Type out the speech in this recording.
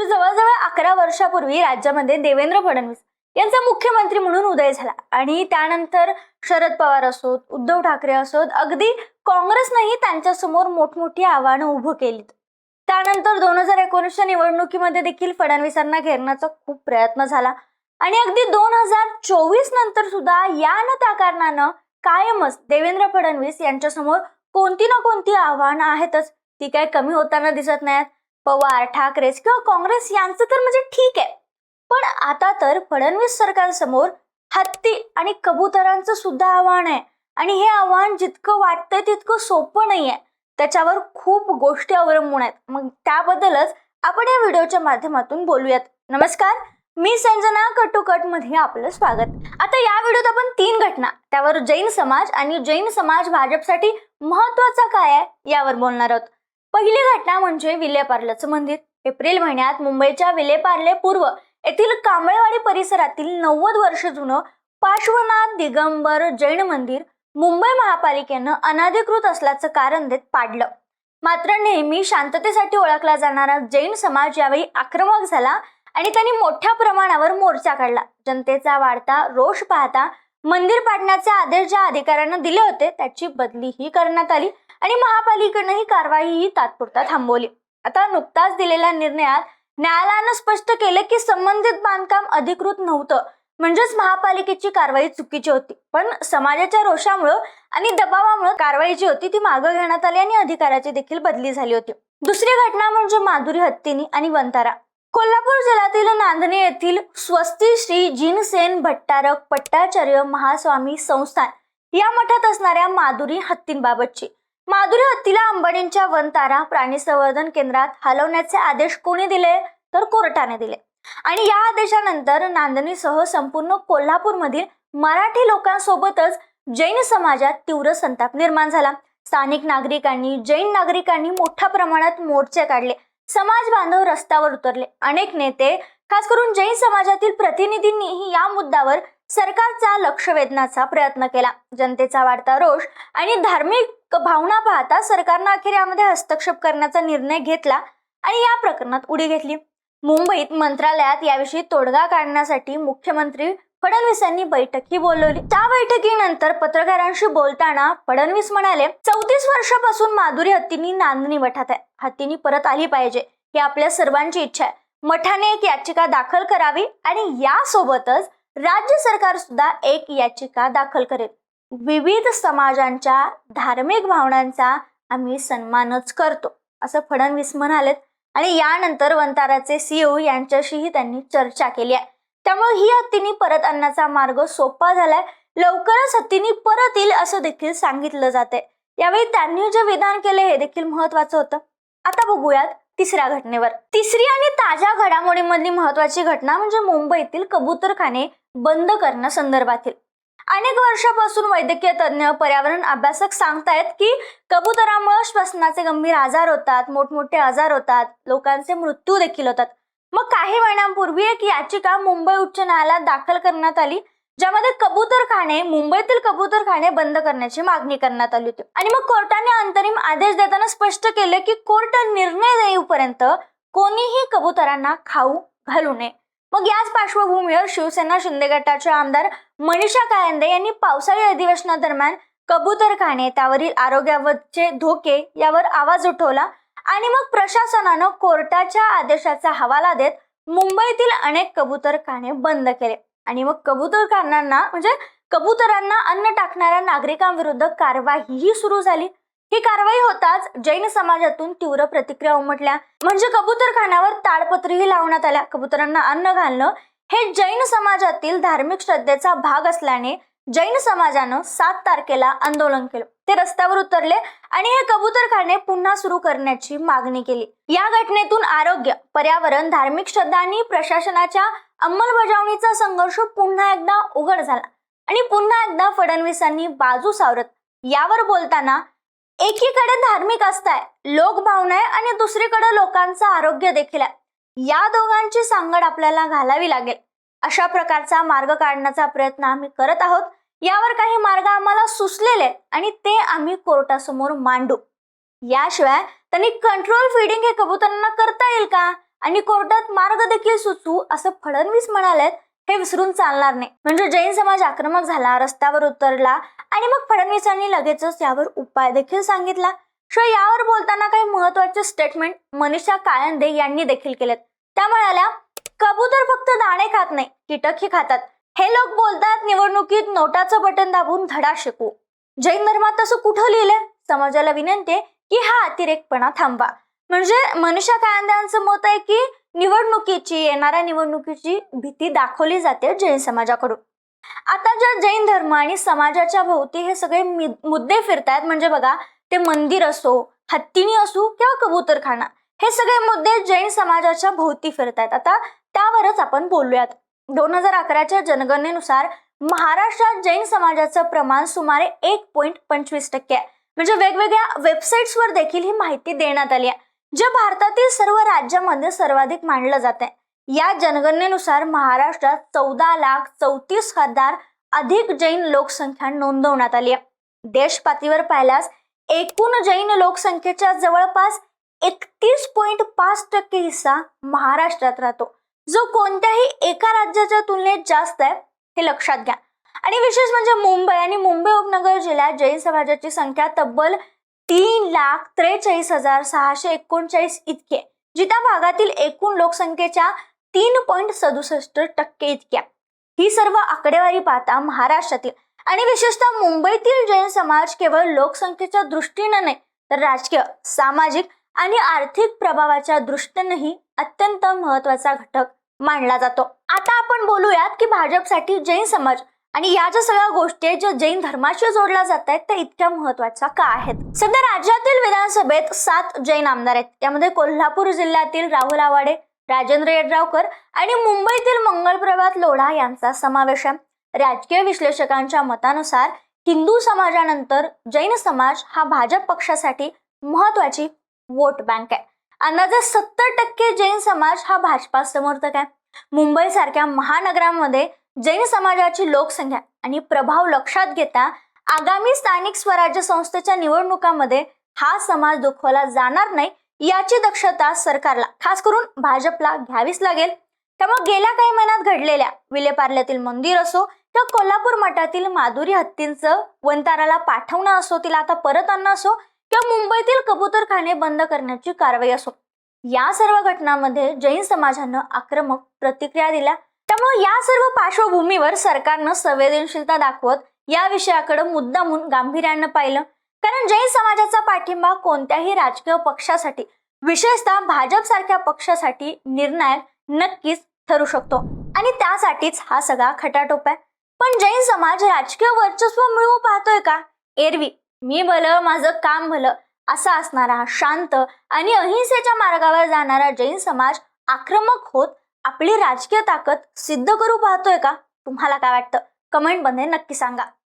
म्हणजे जवळजवळ अकरा वर्षापूर्वी राज्यामध्ये देवेंद्र फडणवीस यांचा मुख्यमंत्री म्हणून उदय झाला. आणि त्यानंतर शरद पवार असोत उद्धव ठाकरे असोत अगदी काँग्रेसनंही त्यांच्यासमोर मोठमोठी आव्हानं उभं केलीत. त्यानंतर दोन हजार एकोणीसच्या निवडणुकीमध्ये देखील फडणवीसांना घेरण्याचा खूप प्रयत्न झाला. आणि अगदी दोन हजार चोवीस नंतर सुद्धा या न त्या कारणानं कायमच देवेंद्र फडणवीस यांच्यासमोर कोणती ना कोणती आव्हानं आहेतच. ती काय कमी होताना दिसत नाहीत. पवार ठाकरे किंवा काँग्रेस यांचं तर म्हणजे ठीक आहे. पण आता तर फडणवीस सरकारसमोर हत्ती आणि कबुतरांचं सुद्धा आव्हान आहे. आणि हे आव्हान जितकं वाटतंय तितकं सोपं नाहीये. त्याच्यावर खूप गोष्टी अवलंबून आहेत. मग त्याबद्दलच आपण या व्हिडिओच्या माध्यमातून बोलूयात. नमस्कार मी संजना कटुकटमध्ये आपलं स्वागत. आता या व्हिडिओत आपण तीन घटना त्यावर जैन समाज आणि जैन समाज भाजपसाठी महत्त्वाचा काय आहे यावर बोलणार आहोत. पहिली घटना म्हणजे विलेपार्ल्याचं मंदिर एप्रिल महिन्यात मुंबईच्या विलेपार्ले पूर्व येथील कांबळेवाडी परिसरातील नव्वद वर्ष जुनं पार्श्वनाथ दिगंबर जैन मंदिर मुंबई महापालिकेनं अनाधिकृत असल्याचं कारण देत पाडलं. मात्र नेहमी शांततेसाठी ओळखला जाणारा जैन समाज यावेळी आक्रमक झाला आणि त्यांनी मोठ्या प्रमाणावर मोर्चा काढला. जनतेचा वाढता रोष पाहता मंदिर पाडण्याचे आदेश ज्या अधिकाऱ्यांना दिले होते त्याची बदलीही करण्यात आली. आणि महापालिकेनं ही कारवाई ही तात्पुरता थांबवली. आता नुकताच दिलेल्या निर्णयात न्यायालयानं स्पष्ट केलं की संबंधित बांधकाम अधिकृत नव्हतं. म्हणजेच महापालिकेची कारवाई चुकीची होती. पण समाजाच्या रोषामुळं आणि दबावामुळे कारवाई जी होती ती मागं घेण्यात आली आणि अधिकाराची देखील बदली झाली होती. दुसरी घटना म्हणजे माधुरी हत्तीनी आणि वंतारा. कोल्हापूर जिल्ह्यातील नांदणे येथील स्वस्ती श्री जिनसेन भट्टारक पट्टाचार्य महास्वामी संस्थान या मठात असणाऱ्या माधुरी हत्तींबाबतची. माधुरी हत्तीला अंबानींच्या वनतारा प्राणी संवर्धन केंद्रात हलवण्याचे आदेश कोणी दिले? तर कोर्टाने दिले. आणि या आदेशानंतर नांदणीसह संपूर्ण कोल्हापूरमधील मराठी लोकांसोबतच जैन समाजात तीव्र संताप निर्माण झाला. स्थानिक नागरिकांनी जैन नागरिकांनी मोठ्या प्रमाणात मोर्चे काढले. समाज बांधव रस्त्यावर उतरले. अनेक नेते खास करून जैन समाजातील प्रतिनिधींनीही या मुद्द्यावर सरकारचा लक्ष वेधण्याचा प्रयत्न केला. जनतेचा वाढता रोष आणि धार्मिक भावना पाहता सरकारनं अखेर यामध्ये हस्तक्षेप करण्याचा निर्णय घेतला आणि या प्रकरणात उडी घेतली. मुंबईत मंत्रालयात याविषयी तोडगा काढण्यासाठी मुख्यमंत्री फडणवीस यांनी बैठकही बोलवली. त्या बैठकीनंतर पत्रकारांशी बोलताना फडणवीस म्हणाले चौतीस वर्षापासून माधुरी हत्तींनी नांदणी मठात आहे. हत्तींनी परत आली पाहिजे ही आपल्या सर्वांची इच्छा आहे. मठाने एक याचिका दाखल करावी आणि यासोबतच राज्य सरकार सुद्धा एक याचिका दाखल करेल. विविध समाजांच्या धार्मिक भावनांचा आम्ही सन्मानच करतो असं फडणवीस म्हणालेत. आणि यानंतर वंताराचे सीओ यांच्याशीही त्यांनी चर्चा केली आहे. त्यामुळे ही हत्तीनी परत आणण्याचा मार्ग सोपा झालाय. लवकरच हत्तींनी परत येईल असं देखील सांगितलं जाते यावेळी त्यांनी जे विधान केले हे देखील महत्वाचं होतं. आता बघूयात तिसऱ्या घटनेवर. तिसरी आणि ताज्या घडामोडीमधली महत्वाची घटना म्हणजे मुंबईतील कबूतरखाने बंद करण्यासंदर्भातील अनेक वर्षापासून वैद्यकीय तज्ज्ञ पर्यावरण अभ्यासक सांगतायत की कबुतरामुळे श्वसनाचे गंभीर आजार होतात मोठमोठे आजार होतात लोकांचे मृत्यू देखील होतात. मग काही महिन्यांपूर्वी एक याचिका मुंबई उच्च न्यायालयात दाखल करण्यात आली ज्यामध्ये कबूतरखाने मुंबईतील कबूतरखाने बंद करण्याची मागणी करण्यात आली होती. आणि मग कोर्टाने अंतरिम आदेश देताना स्पष्ट केले की कोर्ट निर्णय देईपर्यंत कोणीही कबुतरांना खाऊ घालू नये. मग याच पार्श्वभूमीवर शिवसेना शिंदे गटाच्या आमदार मनीषा कायंदे यांनी पावसाळी अधिवेशनादरम्यान कबूतरखाने त्यावरील आरोग्यावरचे धोके यावर आवाज उठवला आणि मग प्रशासनानं कोर्टाच्या आदेशाचा हवाला देत मुंबईतील अनेक कबूतरखाने बंद केले. आणि मग कबूतरखानांना म्हणजे कबुतरांना अन्न टाकणाऱ्या नागरिकांविरुद्ध कारवाईही सुरू झाली. ही कारवाई होताच जैन समाजातून तीव्र प्रतिक्रिया उमटल्या. म्हणजे कबूतरखान्यावर ताडपत्रीही लावण्यात आल्या. कबुतरांना अन्न घालणं हे जैन समाजातील धार्मिक श्रद्धेचा भाग असल्याने जैन समाजानं सात तारखेला आंदोलन केलं. ते रस्त्यावर उतरले आणि हे कबूतरखाने पुन्हा सुरू करण्याची मागणी केली. या घटनेतून आरोग्य पर्यावरण धार्मिक श्रद्धा आणि प्रशासनाच्या अंमलबजावणीचा संघर्ष पुन्हा एकदा उघड झाला. आणि पुन्हा एकदा फडणवीसांनी बाजू सावरत यावर बोलताना एकीकडे धार्मिक आस्था आहे लोकभावना आहे आणि दुसरीकडे लोकांचं आरोग्य देखील आहे. या दोघांची सांगड आपल्याला घालावी लागेल. अशा प्रकारचा मार्ग काढण्याचा प्रयत्न आम्ही करत आहोत. यावर काही मार्ग आम्हाला सुचलेले आणि ते आम्ही कोर्टासमोर मांडू. याशिवाय त्यांनी कंट्रोल फिडिंग हे कबुतरांना करता येईल का? आणि कोर्टात मार्ग देखील सुचवू असं फडणवीस म्हणालेत हे विसरून चालणार नाही. म्हणजे जैन समाज आक्रमक झाला रस्त्यावर उतरला आणि मग फडणवीसांनी लगेचच यावर उपाय देखील सांगितला. शिवाय यावर बोलताना काही महत्त्वाचे स्टेटमेंट मनीषा कायंदे यांनी देखील केलेत. त्या म्हणाल्या कबूतर फक्त दाणे खात नाही कीटकही खातात. हे लोक बोलतात निवडणुकीत नोटाचं बटन दाबून धडा शिकू. जैन धर्मात तसं कुठं लिहिलंय? समाजाला विनंती आहे की हा अतिरेकपणा थांबवा. म्हणजे मनीषा कायंद्यांचं मत आहे की निवडणुकीची येणाऱ्या निवडणुकीची भीती दाखवली जाते जैन समाजाकडून. आता ज्या जैन धर्म आणि समाजाच्या भोवती हे सगळे मुद्दे फिरतायत म्हणजे बघा ते मंदिर असो हत्तीनी असो किंवा कबूतरखाना हे सगळे मुद्दे जैन समाजाच्या भोवती फिरतायत. आता त्यावरच आपण बोलूयात. दोन हजार अकराच्या जनगणनेनुसार महाराष्ट्रात जैन समाजाचं प्रमाण सुमारे एक पॉईंट पंचवीस टक्के आहे. म्हणजे वेगवेगळ्या वेबसाईट्सवर देखील ही माहिती देण्यात आली आहे. जे भारतातील सर्व राज्यामध्ये सर्वाधिक मानलं जात आहे या जनगणनेनुसार महाराष्ट्रात चौदा लाख चौतीस हजार अधिक जैन लोकसंख्या नोंदवण्यात आली आहे. देश पातळीवर पाहिल्यास एकूण जैन लोकसंख्येच्या जवळपास एकतीस पॉईंट पाच टक्के हिस्सा महाराष्ट्रात राहतो. जो कोणत्याही एका राज्याच्या तुलनेत जास्त आहे हे लक्षात घ्या. आणि विशेष म्हणजे मुंबई आणि मुंबई उपनगर जिल्ह्यात जैन समाजाची संख्या तब्बल तीन लाख त्रेचाळीस हजार सहाशे एकोणचाळीस इतकी आहे. जी त्या भागातील एकूण लोकसंख्येच्या तीन पॉईंट सदुसष्ट टक्के इतक्या. ही सर्व आकडेवारी पाहता महाराष्ट्रातील आणि विशेषतः मुंबईतील जैन समाज केवळ लोकसंख्येच्या दृष्टीनं नाही तर राजकीय सामाजिक आणि आर्थिक प्रभावाच्या दृष्टीनंही अत्यंत महत्त्वाचा घटक मानला जातो. आता आपण बोलूयात की भाजपसाठी जैन समाज आणि या ज्या सगळ्या गोष्टी आहेत ज्या जैन धर्माशी जोडल्या जात आहेत त्या इतक्या महत्त्वाच्या का आहेत? सध्या राज्यातील विधानसभेत सात जैन आमदार आहेत. यामध्ये कोल्हापूर जिल्ह्यातील राहुल आवाडे राजेंद्र येड्रावकर आणि मुंबईतील मंगलप्रभात लोढा यांचा समावेश आहे. राजकीय विश्लेषकांच्या मतानुसार हिंदू समाजानंतर जैन समाज हा भाजप पक्षासाठी महत्वाची वोट बँक आहे. अंदाजे सत्तर टक्के जैन समाज हा भाजपा समर्थक आहे. मुंबई सारख्या महानगरांमध्ये जैन समाजाची लोकसंख्या आणि प्रभाव लक्षात घेता आगामी स्थानिक स्वराज्य संस्थेच्या निवडणुकांमध्ये हा समाज दुखवला जाणार नाही याची दक्षता सरकारला खास करून भाजपला घ्यावीच लागेल. त्यामुळे गेल्या काही महिन्यात घडलेल्या विलेपार्ल्यातील मंदिर असो किंवा कोल्हापूर मठातील माधुरी हत्तींचं वंताराला पाठवणं असो तिला आता परत आणणं असो किंवा मुंबईतील कबूतरखाने बंद करण्याची कारवाई असो या सर्व घटनांमध्ये जैन समाजानं आक्रमक प्रतिक्रिया दिल्या. त्यामुळे या सर्व पार्श्वभूमीवर सरकारनं संवेदनशीलता दाखवत या विषयाकडे मुद्दामून गांभीर्यानं पाहिलं. कारण जैन समाजाचा पाठिंबा कोणत्याही राजकीय पक्षासाठी विशेषतः भाजप सारख्या पक्षासाठी निर्णायक नक्कीच ठरू शकतो. आणि त्यासाठीच हा सगळा खटाटोप आहे. पण जैन समाज राजकीय वर्चस्व मिळवू पाहतोय का? एरवी मी भलं माझं काम भलं असा असणारा शांत आणि अहिंसेच्या मार्गावर जाणारा जैन समाज आक्रमक होत आपली राजकीय ताकद सिद्ध करू पाहतोय का? तुम्हाला काय वाटतं? कमेंटमध्ये नक्की सांगा.